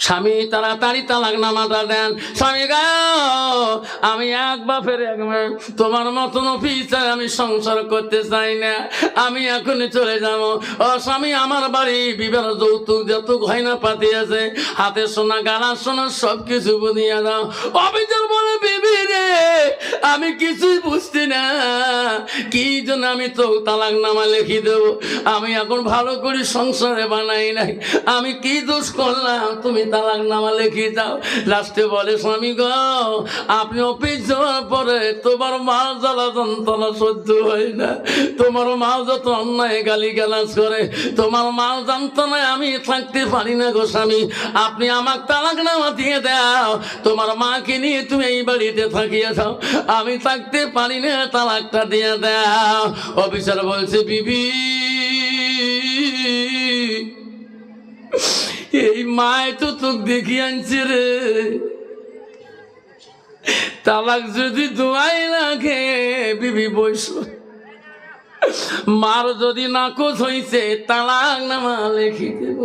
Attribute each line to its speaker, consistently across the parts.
Speaker 1: স্বামী, তাড়াতাড়ি তালাক নামাটা দেন। স্বামী আমি এক বাপের এক তোমার মতন অফিসার আমি সংসার করতে চাই না। আমি এখনই চলে যাব। ও স্বামী, আমার বাড়ি বিবাহ যৌতুক যত গয়না পাতি আছে। হাতে সোনা, গালা সোনা সব কিছু বুঝিয়ে দাও। অফিসার বলে, বিবি রে, আমি কিছুই বুঝছি না। কি জন্য আমি তো তালাক নামা লিখি দেবো? আমি এখন ভালো করে সংসারে বানাই নাই। আমি কি দোষ করলাম? তুমি তালাক নামা লিখি দাও লাস্টে বলে, স্বামী গো আপনি অফিস যাওয়ার পরে তোমার মা জ্বালা যন্ত্রণা সহ্য হয় না। তোমার মা যত অন্যায় গালি গালাজ করে, তোমার মা যন্ত্রণায় আমি থাকতে পারি না গো স্বামী। আপনি আমার তালাক নামা দিয়ে দাও। তোমার মাকে নিয়ে তুমি এই বাড়িতে থাকিয়ে যাও। আমি থাকতে পারি না, তালাকটা দিয়ে দাও। অফিসার বলছে, বিবি এই মায় তো তোক দেখি আনছে রে। তালাক যদি দোয়াই লাগে বিবি বৈশ মার যদি নাকচ হইছে, তালাক নামা লেখি দেব।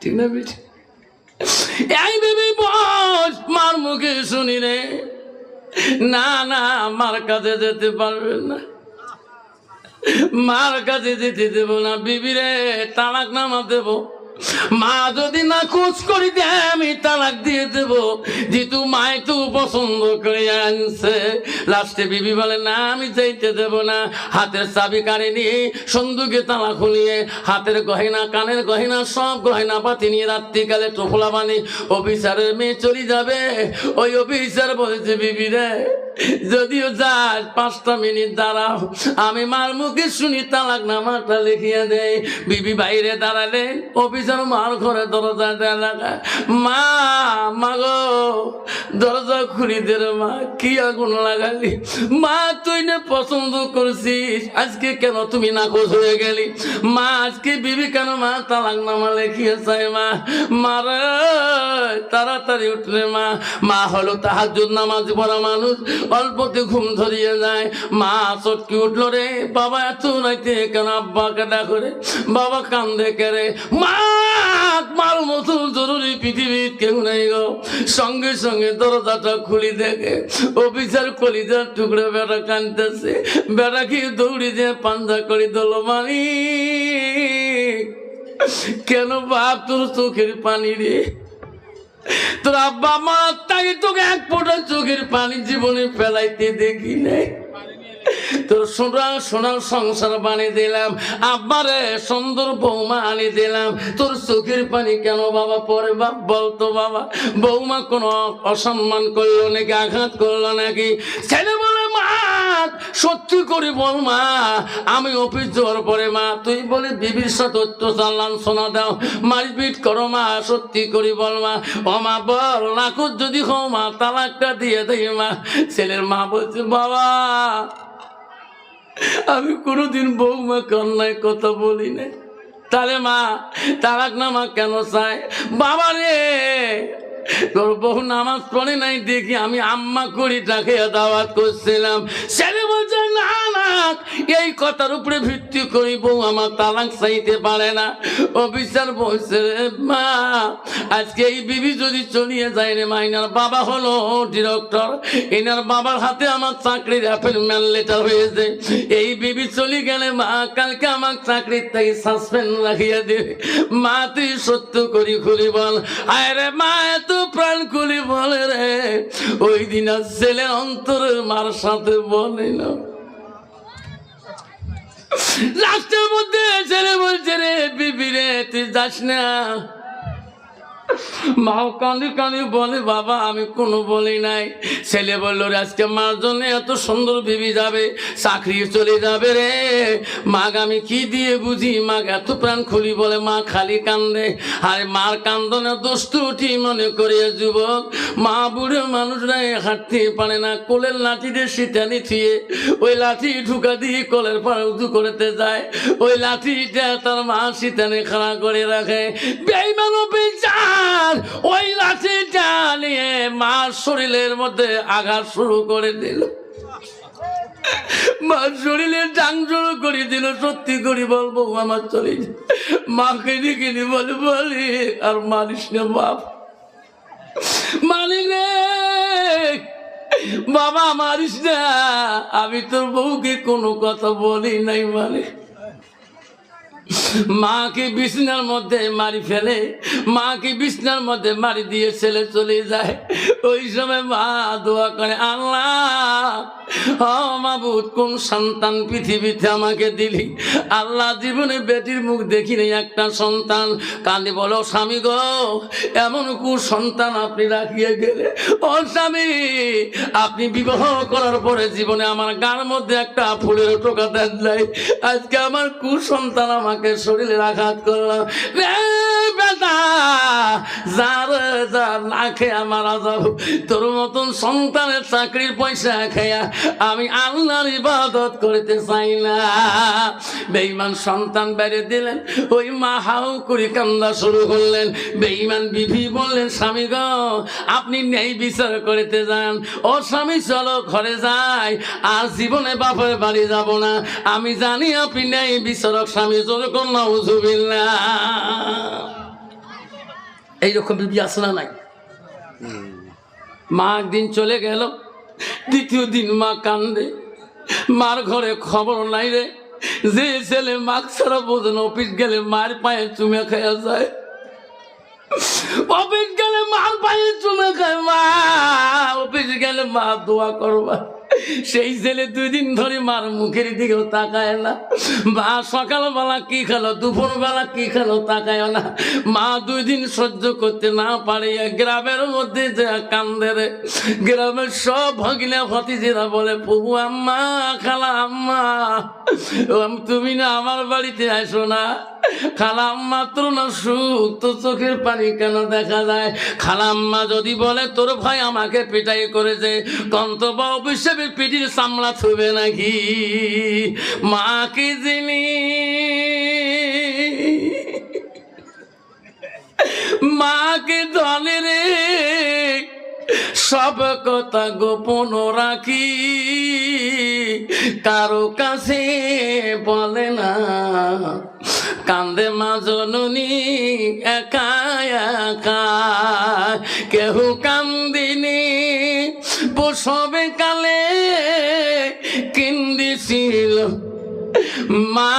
Speaker 1: ঠিক না বেটি? এই বিবি বস, মার মুখে শুনি রে। না না, মার কাছে যেতে পারবে না। মার কাছে যেতে দেব না। বিবি রে, তালাক নামা দেব। মা যদি না খোঁজ করি দে, আমি তালাক দিয়ে দেব। যেহেতু মায় তো পছন্দ করে আনছে। লাস্টে বিবি বলে, না, আমি যাইতে দেব না। হাতের চাবি কানে নিয়ে সন্দুকে তালা খুলিয়ে হাতের গহেনা, কানের গহেনা, সব গহেনা পাতি নিয়ে রাত্রিকালে টোফলা বানি অফিসারের মেয়ে চলে যাবে। ওই অফিসার বলেছে, বিবি রে, যদিও যাস পাঁচটা মিনিট দাঁড়াও। আমি মার মুখে শুনি তালাক নামাটা লিখিয়ে দেয় বিবি বাইরে দাঁড়ালে অফিসার মার ঘরে দরজা দেয় মা মা গো, দরজা খুলি দে মা, কি আগুন লাগালি? মা, তুই না পছন্দ করছিস, আজকে কেন তুমি নাকচ হয়ে গেলি? মা, আজকে বিবি কেন মা, তালাক নামা লিখিয়ে চাই মা মারা তাড়াতাড়ি উঠলে মা। মা হলো তাহার নামাজ পড়া মানুষ, অল্পতে ঘুম ধরিয়ে যায় মা চটকি উঠল রে, বাবা, এত রাইতে কেন আব্বাকে ডাকো রে? বাবা কান্দে কেরে মা মার মতো জরুরি পৃথিবীর কেউ নেই গো। সঙ্গে সঙ্গে দরজাটা খুলি দেখে অফিসার কলিজার টুকরো বেড়া কানতেছে। বেড়া কি দৌড়ি দিয়ে পাঞ্জা করে দল মানি কেন বাপ তোর চোখের পানি রে? তোর আব্বা মা তাকে তোকে এক ফোঁটা চোখের পানি জীবনে ফেলাইতে দেখি নাই। তোর সোনা সোনার সংসার বানিয়ে দিলাম। আব্বারে সুন্দর বৌমা আনি দিলাম। তোর চোখের পানি কেন বাবা পরে বাপ বলতো বাবা? বৌমা কোনো অসম্মান করল নাকি, আঘাত করল নাকি? ছেলে বলে, মা, সত্যি করে বল মা, আমি অফিস যাওয়ার পরে মা, তুই বলে বিবির সাথে অত্যাচার লাঞ্ছনা দাও। মারপিট করো মা, সত্যি করে বল মা। ও মা, বল নাকুর যদি হো মা, তালাকটা দিয়ে দেই মা। ছেলের মা বলছে, বাবা আমি কোনোদিন বৌমাকে অন্যায় কথা বলি না তাহলে মা তারাক না মা কেন চায়? বাবা রে! তোর বহু নামাজ পড়ে নাই দেখি আমি আম্মা করি তাকে দাওয়াত করছিলাম। ছেলে বলছে, না না, এই কথার উপরে ভিত্তি করি বউ আমার তালাক চাইতে পারে না। অফিসার বলছে রে মা, আজকে এই বিবি যদি চলিয়ে যায় রে মা, এনার বাবা হলো ডিরেক্টর এনার বাবার হাতে আমার চাকরির অ্যাপয়েন্টমেন্ট লেটার হয়েছে। এই বিবি চলে গেলে মা, কালকে আমার চাকরির থেকে সাসপেন্ড রাখিয়ে দেবে। মা, তুই সত্য করি খুলি বল। আয় রে মা, এত প্রাণ খুলে বলে রে, ওই দিন আর ছেলে অন্তরের মার সাথে বলে না। লাস্টের মধ্যে ছেলে বলছে রে, বিবি রে, তুই যাস না। মাও কাঁদি কাঁদি বলে, বাবা, আমি কোনো বলি নাই। ছেলে বলল, আজকে মার জন্য এত সুন্দর বিবি যাবে, চাকরি চলে যাবে রে। মাগ, আমি কি দিয়ে বুঝি? মাগ, এত প্রাণ খুলি বলে, মা খালি কান্দে। আরে, মার কান্দনে দোস্ত উঠি মনে করে যুবক। মা বুড়ো মানুষরা হাঁটতে পারে না, কোলের লাঠিতে সিটানি থিয়ে ওই লাঠি ঢুকা দিয়ে কোলের পর উঁচু করতে যায়। ওই লাঠিটা তার মা সিটানে খাড়া করে রাখে। বেইমানো বিচার ওই লাঠিটা নিয়ে মার শরীরের মধ্যে আঘাত শুরু করে দিল। মার শরীরে ডাং শুরু করে দিল। সত্যি করি বলব আমার যায়। মাকে ডেকে বলে, বলি, আর মানিস না বাপ। মালিক রে, বাবা মারিস না। আমি তোর বউকে কোনো কথা বলি নাই মালিক মাকে বিছনার মধ্যে মারি ফেলে, মাকে বিছনার মধ্যে মারি দিয়ে ছেলে চলে যায়। ওই সময় মা দোয়া করে, আল্লাহ মাবুদ, কোন সন্তান পৃথিবীতে আমাকে দিলি? আল্লাহ জীবনে বেটির মুখ দেখিনি একটা সন্তান। কাঁদে বলো, স্বামী গো, এমন কু সন্তান আপনি রাখিয়ে গেলে? ও স্বামী, আপনি বিবাহ করার পরে জীবনে আমার গার মধ্যে একটা ফুলের টোকা দেন নাই। আজকে আমার কুসন্তান আমাকে শরীরে আঘাত করলাম। বেটা যা রে যা না খেয়ে তোর মতন সন্তানের চাকরির পয়সা খেয়া আমি আল্লাহর ইবাদত করতে চাই না। বেঈমান সন্তান বেড়ে দিলেন, ওই মা হাউ করে কান্দা শুরু করলেন। বেঈমান বিভি বললেন, স্বামী গো, আপনি নেই বিচার করতে যান। ও স্বামী, চলো ঘরে যাই। আর জীবনে বাপের বাড়ি যাব না। আমি জানি আপনি নেই বিচারক, স্বামী চলে কন্যা উজুবিল্লা এইরকম বিবি আছে না নাই। মা একদিন চলে গেল, দ্বিতীয় দিন মা কান্দে। মার ঘরে খবর নাই রে, যে ছেলে মাক ছাড়া বোঝেন অফিস গেলে মার পায়ে চুমে খাওয়া যায়। অফিস গেলে মার পায়ে চুমে খায় মা, অফিস গেলে মা দোয়া করবা সেই ছেলে দুই দিন ধরে মার মুখের দিকেও তাকায় না। মা সকালবেলা কি খেলো, দুপুরবেলা কি খেলো তাকায় না। মা দুই দিন সহ্য করতে না পারে, গ্রামের মধ্যে যে কান্দে গ্রামের সব ভগিনা ভতিজিরা বলে, প্রভু আম্মা, খালা আম্মা তুমি না আমার বাড়িতে আসো না। খালাম মাত্র না সুখ চোখের পানি কেন দেখা যায়? খালাম্মা যদি বলে, তোর ভাই আমাকে পিটাই করেছে কন্তবা অভিশাপের পিঠির সামলা ছুবে নাকি? মা কি জিনি? মাকে দলে রে? সব কথা গোপন রাখি। কারও কাছে বলে না কান্দে মা একা একা। কেহ কান্দিনি, প্রসবে কালে কিন্দিছিল মা।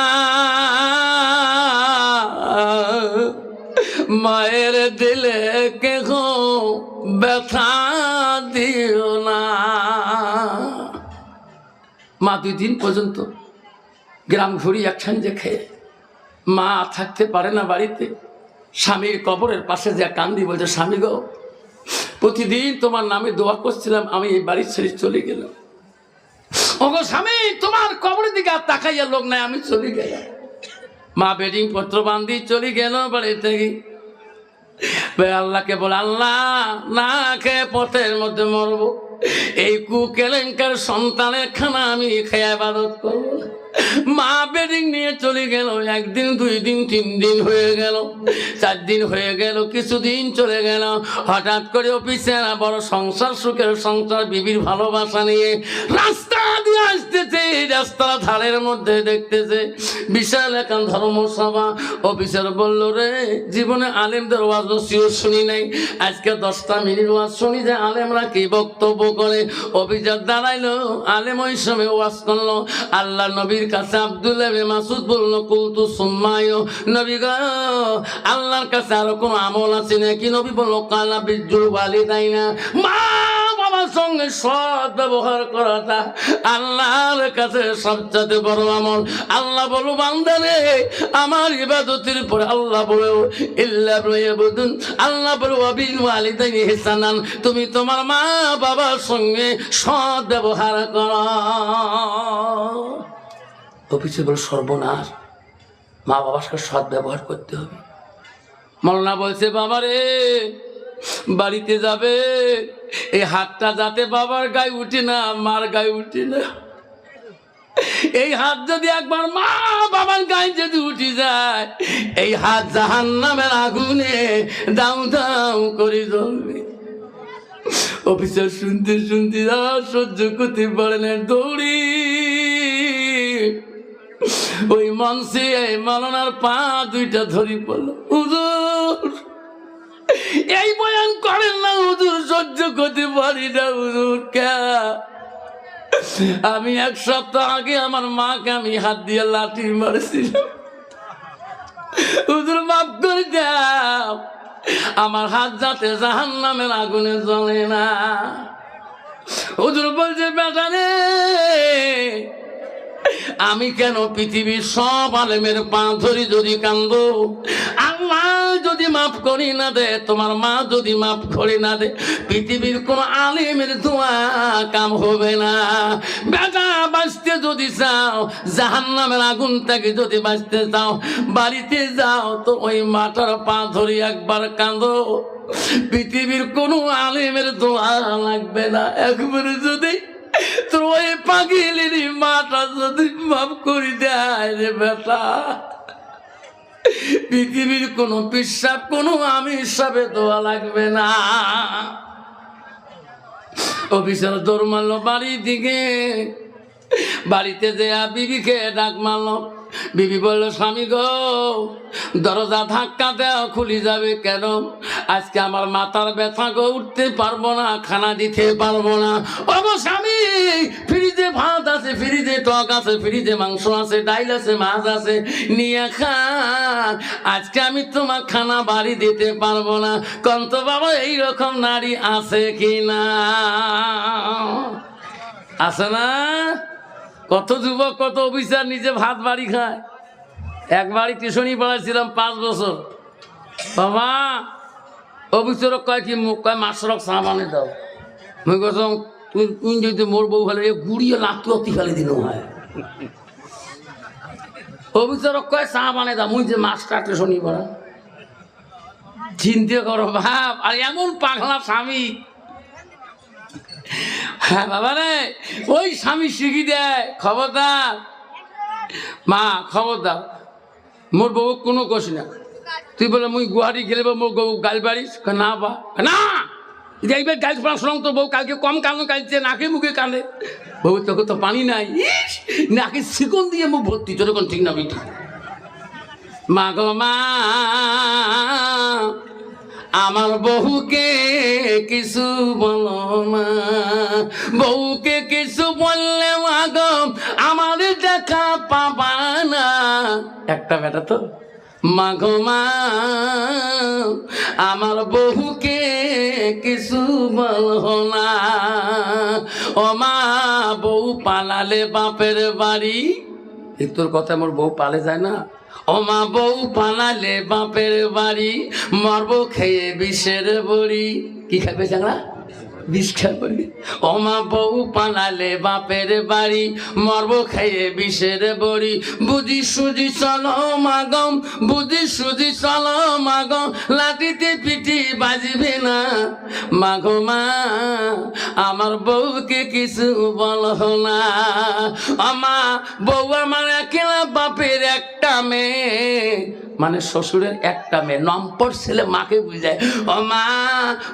Speaker 1: মায়ের দিলে কেহ ব্যথা দিও না। মা, দুই দিন পর্যন্ত গ্রাম ঘুরি একসঙ্গে খেয়ে মা থাকতে পারে না বাড়িতে, স্বামীর কবরের পাশে যে কান্দি বলছে, স্বামী গো, প্রতিদিন তোমার নামে দোয়া করছিলাম, আমি এই বাড়ির ছেড়ে চলে গেলাম। ওগো স্বামী, তোমার কবরের দিকে আর তাকাইয়া লোক নাই, আমি চলে গেলাম। মা বেডিং পত্র বান্ধি চলে গেল বাড়ি থেকে বে আল্লাহকে বলে, আল্লাহ, না খেয়ে পথের মধ্যে মরবো। এই কু কেলেঙ্কার সন্তানের খানা আমি খেয়ে আবাদত করব। মা বেডিং নিয়ে চলে গেল, একদিন, দুই দিন, তিন দিন হয়ে গেল, চার দিন হয়ে গেল, কিছুদিন চলে গেল। হঠাৎ করে অফিসে না বড় সংসার, সুখের সংসার, বিবির ভালোবাসা নিয়ে রাস্তা দিয়ে আসতেছে, এই রাস্তার ধারের মধ্যে দেখতেছে, বিশাল একান ধর্মসভা। অফিসার বলল, রে, জীবনে আলেমদের ওয়াজ নসিও শুনি নাই। আজকে দশটা মিনিট ওয়াজ শুনি যে আলেমরা কি বক্তব্য করে? অফিসার দাঁড়াইলো, আলেম ওই সময় ওয়াজ করল, আল্লাহ নবীর কাছে আব্দুল্লাহ মাসুদ বলল, কুলতু সুম্মায়। নবী গো, আল্লাহর কাছে আরও কোন আমল আছে নাকি? নবী বলল কালা বিজুল বালি তাই না মা বাবার সঙ্গে সৎ ব্যবহার করাটা আল্লাহর কাছে সবচেয়ে বড় আমল। আল্লাহ বলো বান্দারে আমার ইবাদতের পরে আল্লাহ বলে, ইল্লা ইয়াবুদুন আল্লাহ বলে ওয়াবিল ওয়ালিদাইনি ইহসানান। তুমি তোমার মা বাবার সঙ্গে সৎ ব্যবহার করো। অফিসে বলে, সর্বনাশ। মা বাবার সঙ্গে সৎ ব্যবহার করতে হবে। মলনা বলছে, বাবা রে, বাড়িতে যাবে। এই হাতটা যাতে বাবার গায়ে উঠে না, মার গায়ে উঠে না। এই হাত যদি একবার মা বাবার গায়ে যদি উঠে যায়, এই হাত জাহান নামের আগুনে দাউ দাউ করে জ্বলবে। অফিসার শুনতে শুনতে আর সহ্য করতে পারে না, দৌড়ি ওই মঞ্চে এই মালনার পা দুইটা ধরি পড়ল হুজুর, এই বয়ান করেন না হুজুর, সহ্য করতে পারি না হুজুর কে? আমি এক সপ্তাহ আগে আমার মাকে আমি হাত দিয়ে লাঠি মারছিলাম। হুজুর, মাফ করে দাও, আমার হাত যাতে জাহান নামের আগুনে জ্বলে না। হুজুর বলছে, বেটা আমি কেন পৃথিবীর সব আলেমের পা ধরি যদি কান্দ? আল্লাহ যদি মাফ করি না দে, তোমার মা যদি মাফ করে না দে, পৃথিবীর কোন আলেমের দোয়া কাম হবে না। বেটা বাঁচতে যদি চাও জাহান নামের আগুন থেকে যদি বাঁচতে চাও, বাড়িতে যাও তো ওই মাটার পা ধরি একবার কান্দো। পৃথিবীর কোনো আলেমের দোয়া লাগবে না। একবারে যদি তোর ওই মাটা যদি মাফ করে দেয় রে বেটা। পৃথিবীর কোনো পিসাব কোনো আমি হিসাবে দোয়া লাগবে না। অফিসের দৌড় মারলো বাড়ির দিকে। বাড়িতে দেয়া বিবিকে ডাক মারলো। বিবি বলল, স্বামী গো, দরজা ধাক্কা দেওয়া খুলি যাবে কেন? আজকে আমার মাথার ব্যথা গো, উঠতে পারব না, খানা দিতে পারব না। স্বামী ফ্রিজে ভাত আছে, ফ্রিজে টক আছে, ফ্রিজে মাংস আছে, ডাইল আছে, মাছ আছে, নিয়ে খান। আজকে আমি তোমার খানা বাড়ি দিতে পারব না। কন্ত বাবা, এইরকম নারী আছে কি না? আছে না? কত যুবক, কত অফিসার নিজে ভাত বাড়ি খায়। এক বাড়ি টিউশনি পড়াইছিলাম পাঁচ বছর। বাবা অফিসর কয় কি মোক কয় মাসরক চা বানে দাও। মুই কসম যদি মোর বউ হলে গুড়িয়ে অতি দিন কয়, চা বানে দাও। মুই যে টিউশনি পড়া। চিন্তা করো ভাব, আর এমন পাগলা স্বামী। হ্যাঁ বাবা রে, ওই স্বামী শিখি দেয় খবরদার। মা মোর বউ কোনো কষি না। তুই বলে মুই গুয়াহাটি গেলে মোর গাল বাড়িস না, বা। না। এইবার গাল পড়া শোনাম তো বউ, কালকে কম কানো কালছে নাকে মুখে কাঁদে বউ তোকে তো পানি নাই। নাকে শিকন দিয়ে মুখ ভর্তি কোন ঠিক না বেটি মা গো মা, আমার বহুকে কিছু বলো বউকে কিছু বললে মাগ আমার দেখা পাবা না। একটা বেটা তো আমার বহুকে কিছু বলো না। ও মা, বউ পালালে বাপের বাড়ি। এ তোর কথা আমার বউ পালে যায় না? ওমা বউ পালালে বাপের বাড়ি, মরব খেয়ে বিষের বড়ি। কি খাবে চাংলা বিষ খাবে ওমা বউ পালালে বাপের বাড়ি, মরব খেয়ে বিষের বড়ি। বুঝি সুজি চলো মাগম বুঝি সুজি চলো মাগম লাঠিতে পিঠি বাজবে না। মাগো মা, আমার বউকে কিছু বল না। আমা বউ আমার একলা বাপের একটা মেয়ে। মানে শ্বশুরের একটা মেয়ে নম্পর ছেলে মাকে বুঝায়। ও মা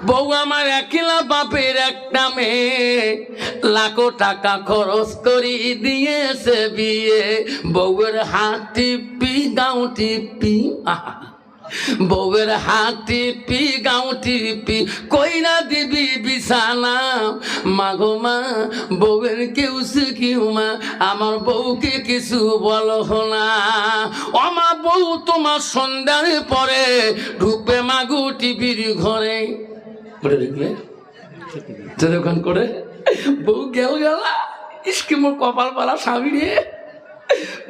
Speaker 1: বউ আমার একলা বাপের একটা মেয়ে। লাখো টাকা খরচ করি দিয়েছে বিয়ে। বউয়ের হাত টিপি, গাও টিপি। বউয়ের হাত টিপি, গাও টিপি। কইরা দিবি বিছানা? মাগো মা, বউয়ের কেউ শিখিও মা। আমার বউকে কিছু বলো না। অমা বউ তোমার সন্ধ্যার পরে ঢুকবে মাগু টিভির ঘরে। দেখলে? যেরকম করে, বউ গেল গেলা ইসকে মোর কপাল পালা স্বামী রে।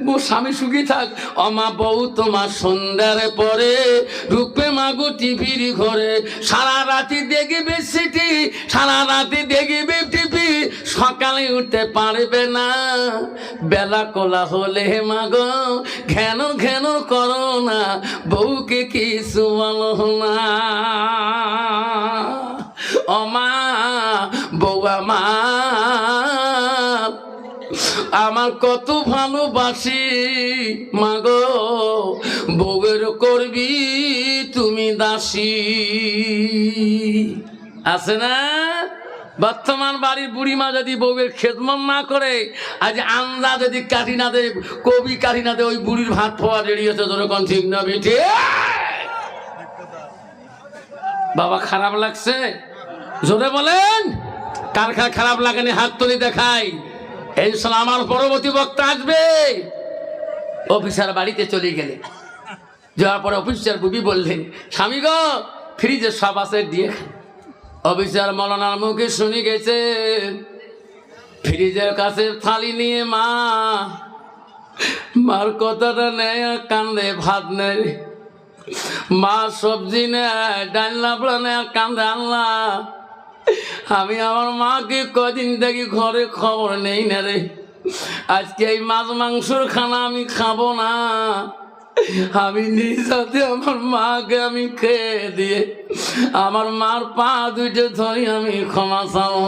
Speaker 1: মোর স্বামী সুখী থাক, অমা বউ তোমার সন্ধ্যার পরে, রূপে মাগো টিভির ঘরে। সারা রাতি দেখবে সিটি, সারা রাতি দেখবে টিভি, সকালে উঠতে পারবে না। বেলা কোলা হলে মাগো, ঘেন ঘেন করো না, বউকে কিছু বলো না। আমার কত ভালোবাসি মাগো বউয়ের করবি তুমি দাসী। আছে না? বর্তমান বাড়ির বুড়িমা যদি বউয়ের খেদমত না করে, আজ আন্দা যদি কাটি না দেয় কবি কাটি না দেয় ওই বুড়ির ভাত ফোয়া রেডিয়েছে তোর কোন ঠিক না, বেঠে? বাবা খারাপ লাগছে? জোরে বলেন? কার খারাপ লাগেনি হাত তুলি দেখাই। ইনশাল্লাহ আমার পরবর্তী বক্তা আসবে। অফিসার বাড়িতে চলে গেলে যাওয়ার পরে অফিসার বুবি বললেন, স্বামী গো, ফ্রিজে সব আছে, দিয়ে অফিসার মলানার মুখে শুনি গেছে ফ্রিজের কাছে থালি নিয়ে মা, মার কথাটা আর কান্দে, ভাত নেই মা সবজি নেয় ডাল নেয় আর কান্দে আনলা আমি আমার মাকে কদিন থেকে ঘরে খবর নেই না রে। আজকে এই মাছ মাংসর খানা আমি খাব না। আমি নিজ আমার মাকে আমি খেয়ে দিয়ে আমার মার পা দুইটা ধরে আমি ক্ষমা চাও